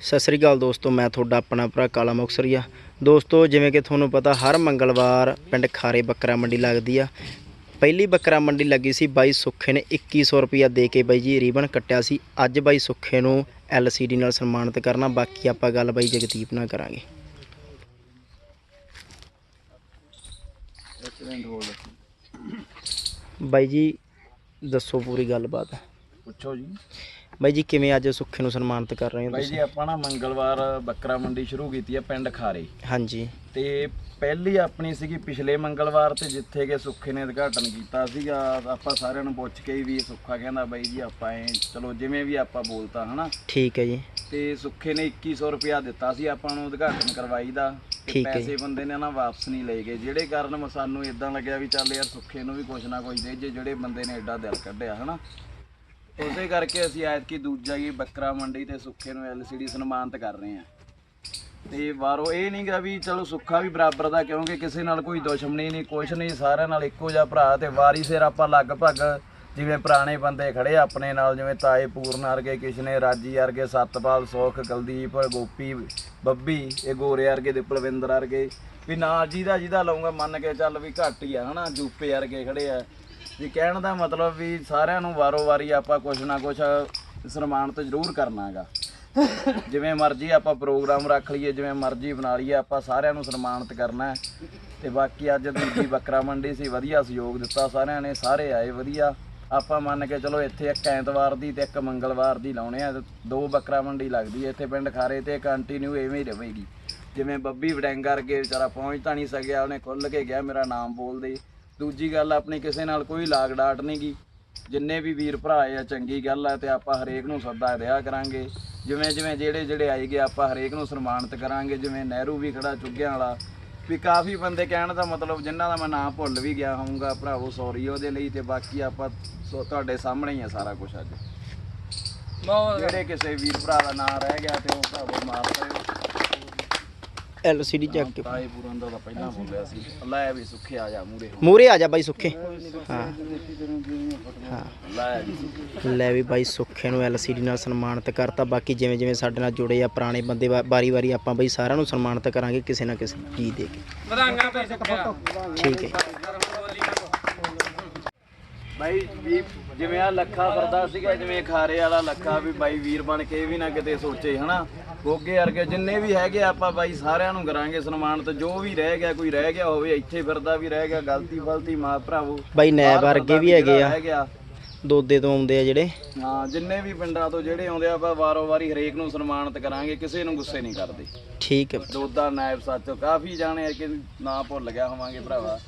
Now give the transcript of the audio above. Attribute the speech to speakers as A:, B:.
A: ਸਤਿ ਸ੍ਰੀ ਅਕਾਲ ਦੋਸਤੋ ਮੈਂ ਤੁਹਾਡਾ ਆਪਣਾ ਭਰਾ ਕਾਲਾ ਮੁਕਸਰੀਆ। ਦੋਸਤੋ ਜਿਵੇਂ ਕਿ ਤੁਹਾਨੂੰ ਪਤਾ ਹਰ ਮੰਗਲਵਾਰ ਪਿੰਡ ਖਾਰੇ ਬੱਕਰਾ ਮੰਡੀ ਲੱਗਦੀ ਆ। ਪਹਿਲੀ ਬੱਕਰਾ ਮੰਡੀ ਲੱਗੀ ਸੀ ਬਾਈ ਸੁੱਖੇ ਨੇ 2100 ਰੁਪਿਆ ਦੇ ਕੇ ਬਾਈ ਜੀ ਰੀਬਨ ਕੱਟਿਆ ਸੀ। ਅੱਜ ਬਾਈ ਸੁੱਖੇ ਨੂੰ LCD ਨਾਲ ਸਨਮਾਨਿਤ ਕਰਨਾ ਬਾਕੀ ਆਪਾਂ ਗੱਲ ਬਾਈ ਜਗਦੀਪ ਨਾਲ ਕਰਾਂਗੇ। ਬਾਈ ਜੀ ਦੱਸੋ ਪੂਰੀ ਗੱਲਬਾਤ।
B: ਪੁੱਛੋ ਜੀ।
A: ਬਾਈ ਜੀ ਕਿਵੇਂ ਅੱਜ ਸੁੱਖੇ ਨੂੰ ਸਨਮਾਨਿਤ ਕਰ ਰਹੇ ਹੋ
B: ਬਾਈ ਜੀ ਆਪਾਂ ਨਾ ਮੰਗਲਵਾਰ ਬੱਕਰਾ ਮੰਡੀ ਸ਼ੁਰੂ ਕੀਤੀ ਹੈ ਪਿੰਡ ਖਾਰੇ।
A: ਹਾਂਜੀ।
B: ਤੇ ਪਹਿਲੀ ਆਪਣੀ ਸੀਗੀ ਪਿਛਲੇ ਮੰਗਲਵਾਰ ਤੇ ਜਿੱਥੇ ਕਿ ਸੁੱਖੇ ਨੇ ਉਦਘਾਟਨ ਕੀਤਾ ਸੀਗਾ ਆਪਾਂ ਸਾਰਿਆਂ ਨੂੰ ਪੁੱਛ ਕੇ ਵੀ ਸੁੱਖਾ ਕਹਿੰਦਾ ਬਾਈ ਜੀ ਆਪਾਂ ਐ ਚਲੋ ਜਿਵੇਂ ਵੀ ਆਪਾਂ ਬੋਲਤਾ ਹਨਾ?
A: ਠੀਕ ਹੈ ਜੀ।
B: ਤੇ ਸੁੱਖੇ ਨੇ 2100 ਰੁਪਇਆ ਦਿੱਤਾ ਸੀ ਆਪਾਂ ਨੂੰ ਉਦਘਾਟਨ ਕਰਵਾਈ ਦਾ ਤੇ। ਪੈਸੇ ਬੰਦੇ ਨੇ ਨਾ ਵਾਪਸ ਨਹੀਂ ਲਏ ਗਏ ਜਿਹੜੇ ਕਾਰਨ ਸਾਨੂੰ ਇਦਾਂ ਲੱਗਿਆ ਵੀ ਚੱਲ ਯਾਰ ਸੁੱਖੇ ਨੂੰ ਵੀ ਕੁਛ ਨਾ ਕੁਛ ਦੇ ਜੇ ਜਿਹੜੇ ਬੰਦੇ ਨੇ ਐਡਾ ਦਿਲ ਕੱਢਿਆ ਹਨਾ? ਉਸੇ ਕਰਕੇ ਅਸੀਂ ਐਤਕੀ ਦੂਜਾ ਹੀ ਬੱਕਰਾ ਮੰਡੀ ਤੇ ਸੁੱਖੇ ਨੂੰ ਐਲਸੀਡੀ ਸਨਮਾਨਿਤ ਕਰ ਰਹੇ ਹਾਂ। ਤੇ ਬਾਹਰੋਂ ਇਹ ਨਹੀਂ ਗਾ ਵੀ ਚਲੋ ਸੁੱਖਾ ਵੀ ਬਰਾਬਰ ਦਾ, ਕਿਉਂਕਿ ਕਿਸੇ ਨਾਲ ਕੋਈ ਦੁਸ਼ਮਣੀ ਨਹੀਂ, ਕੁਛ ਨਹੀਂ, ਸਾਰਿਆਂ ਨਾਲ ਇੱਕੋ ਜਿਹਾ ਭਰਾ ਤੇ ਵਾਰੀ ਸਿਰ ਆਪਾਂ ਲਗਭਗ ਜਿਵੇਂ ਪੁਰਾਣੇ ਬੰਦੇ ਖੜੇ ਆਪਣੇ ਨਾਲ ਜਿਵੇਂ ਤਾਏ ਪੂਰਨ ਵਰਗੇ, ਕਿਸ਼ਨੇ ਰਾਜੀ ਵਰਗੇ, ਸਤਪਾਲ ਸੁਖ, ਕੁਲਦੀਪ, ਗੋਪੀ, ਬੱਬੀ, ਇਹ ਗੋਰੇ ਵਰਗੇ ਦੇ ਪਲਵਿੰਦਰ ਵਰਗੇ, ਵੀ ਨਾਲ ਜਿਹਦਾ ਜਿਹਦਾ ਲਾਉਂਗਾ ਮੰਨ ਕੇ ਚੱਲ ਵੀ ਘੱਟ ਹੀ ਆ, ਹਨਾ, ਜੂਪੇ ਵਰਗੇ ਖੜੇ ਆ। ਜੀ, ਕਹਿਣ ਦਾ ਮਤਲਬ ਵੀ ਸਾਰਿਆਂ ਨੂੰ ਵਾਰੋ ਵਾਰੀ ਆਪਾਂ ਕੁਛ ਨਾ ਕੁਛ ਸਨਮਾਨਿਤ ਜ਼ਰੂਰ ਕਰਨਾਗਾ ਜਿਵੇਂ ਮਰਜ਼ੀ ਆਪਾਂ ਪ੍ਰੋਗਰਾਮ ਰੱਖ ਲਈਏ, ਜਿਵੇਂ ਮਰਜ਼ੀ ਬਣਾ ਲਈਏ, ਆਪਾਂ ਸਾਰਿਆਂ ਨੂੰ ਸਨਮਾਨਿਤ ਕਰਨਾ ਹੈ। ਤੇ ਬਾਕੀ ਅੱਜ ਦੂਜੀ ਬੱਕਰਾ ਮੰਡੀ ਸੀ, ਵਧੀਆ ਸਹਿਯੋਗ ਦਿੱਤਾ ਸਾਰਿਆਂ ਨੇ, ਸਾਰੇ ਆਏ ਵਧੀਆ। ਆਪਾਂ ਮੰਨ ਕੇ ਚਲੋ ਇੱਥੇ ਇੱਕ ਐਤਵਾਰ ਦੀ ਤੇ ਇੱਕ ਮੰਗਲਵਾਰ ਦੀ ਲਾਉਣੇ ਆ ਤੇ ਦੋ ਬੱਕਰਾ ਮੰਡੀ ਲੱਗਦੀ ਹੈ ਇੱਥੇ ਪਿੰਡ ਖਾਰੇ ਤੇ ਕੰਟੀਨਿਊ ਐਵੇਂ ਹੀ ਰਹੇਗੀ ਜਿਵੇਂ ਬੱਬੀ ਵਡੈਂਗਰ ਵਰਗੇ ਵਿਚਾਰਾ ਪਹੁੰਚ ਤਾਂ ਨਹੀਂ ਸਕਿਆ, ਉਹਨੇ ਖੁੱਲ ਕੇ ਗਿਆ ਮੇਰਾ ਨਾਮ ਬੋਲਦੇ ਦੂਜੀ ਗੱਲ ਆਪਣੀ ਕਿਸੇ ਨਾਲ ਕੋਈ ਲਾਗ ਡਾਟ ਨਹੀਂ ਗੀ। ਜਿੰਨੇ ਵੀ ਵੀਰ ਭਰਾ ਆ ਚੰਗੀ ਗੱਲ ਆ ਤੇ ਆਪਾਂ ਹਰੇਕ ਨੂੰ ਸੱਦਾ ਦਿਆ ਕਰਾਂਗੇ। ਜਿਵੇਂ ਜਿਵੇਂ ਜਿਹੜੇ ਜਿਹੜੇ ਆਏ ਗਏ ਆਪਾਂ ਹਰੇਕ ਨੂੰ ਸਨਮਾਨਿਤ ਕਰਾਂਗੇ। ਜਿਵੇਂ ਨਹਿਰੂ ਵੀ ਖੜਾ ਚੁੱਗਿਆਂ ਵਾਲਾ। ਵੀ ਕਾਫੀ ਬੰਦੇ ਕਹਿਣ ਦਾ ਮਤਲਬ ਜਿਨ੍ਹਾਂ ਦਾ ਮੈਂ ਨਾਮ ਭੁੱਲ ਵੀ ਗਿਆ ਹੋਊਗਾ ਭਰਾਵੋ ਸੌਰੀ ਉਹਦੇ ਲਈ ਤੇ ਬਾਕੀ ਆਪਾਂ ਤੁਹਾਡੇ ਸਾਹਮਣੇ ਹੀ ਆ ਸਾਰਾ ਕੁਝ ਅੱਜ। ਜਿਹੜੇ ਕਿਸੇ ਵੀਰ ਭਰਾ ਦਾ ਨਾਮ ਰਹਿ ਗਿਆ ਤੇ ਉਹ ਭਰਾਵੋ ਮਾਫ ਕਰਿਓ।
A: LCD ਚੱਕ ਕੇ।
B: ਤਾਏ ਪੂਰਨ ਦਾ ਤਾਂ ਪਹਿਲਾਂ ਬੋਲਿਆ ਸੀ। ਲੈ ਵੀ ਸੁੱਖੇ ਆ ਜਾ ਮੂਰੇ
A: ਮੂਰੇ ਆ ਜਾ ਬਾਈ ਸੁੱਖੇ। ਹਾਂ।
B: ਲੈ ਵੀ ਸੁੱਖੇ।
A: ਲੈ ਵੀ ਬਾਈ ਸੁੱਖੇ ਨੂੰ LCD ਨਾਲ ਸਨਮਾਨਿਤ ਕਰਤਾ। ਬਾਕੀ ਜਿਵੇਂ ਜਿਵੇਂ ਸਾਡੇ ਨਾਲ ਜੁੜੇ ਆ ਪੁਰਾਣੇ ਬੰਦੇ ਵਾਰੀ ਵਾਰੀ ਆਪਾਂ ਬਾਈ ਸਾਰਿਆਂ ਨੂੰ ਸਨਮਾਨਿਤ ਕਰਾਂਗੇ ਕਿਸੇ ਨਾ ਕਿਸੇ ਚੀਜ਼ ਦੇ ਕੇ।
C: ਵਧਾਈਆਂ
A: ਠੀਕ ਹੈ।
B: ਬਾਈ ਵੀ ਜਿਵੇਂ ਆ ਲੱਖਾ ਫਿਰਦਾ ਸੀਗਾ ਜਿਵੇਂ ਖਾਰੇ ਵਾਲਾ ਲੱਖਾ ਵੀ ਬਾਈ ਵੀਰ ਬਣ ਕੇ ਇਹ ਵੀ ਨਾ ਕਿਤੇ ਸੋਚੇ ਹਨਾ? ਗੋਗੇ ਵਰਗੇ ਜਿੰਨੇ ਵੀ ਹੈਗੇ ਆਪਾਂ ਬਾਈ ਸਾਰਿਆਂ ਨੂੰ ਕਰਾਂਗੇ ਸਨਮਾਨਿਤ ਜੋ ਵੀ ਰਹਿ ਗਿਆ ਕੋਈ ਰਹਿ ਗਿਆ ਹੋਵੇ ਇੱਥੇ ਫਿਰਦਾ ਵੀ ਰਹਿ ਗਿਆ ਗਲਤੀ ਫਲਤੀ ਮਾਂ ਭਰਾਵੋ।
A: ਬਾਈ ਨੈਬ ਵਰਗੇ ਵੀ ਹੈਗੇ ਆ।
B: ਰਹਿ ਗਿਆ।
A: ਦੋਦੇ ਤੋਂ ਆਉਂਦੇ ਆ ਜਿਹੜੇ।
B: ਹਾਂ ਜਿੰਨੇ ਵੀ ਪਿੰਡਾਂ ਤੋਂ ਜਿਹੜੇ ਆਉਂਦੇ ਆ ਆਪਾਂ ਵਾਰੋ ਵਾਰੀ ਹਰੇਕ ਨੂੰ ਸਨਮਾਨਿਤ ਕਰਾਂਗੇ ਕਿਸੇ ਨੂੰ ਗੁੱਸੇ ਨਹੀਂ ਕਰਦੇ।
A: ਠੀਕ ਹੈ।
B: ਦੋਦਾ ਨਾਇਬ ਸਾਚੋ ਕਾਫੀ ਜਾਣੇ ਆ ਕਿ ਨਾਂ ਭੁੱਲ ਗਿਆ ਹੋਵਾਂਗੇ ਭਰਾਵਾ।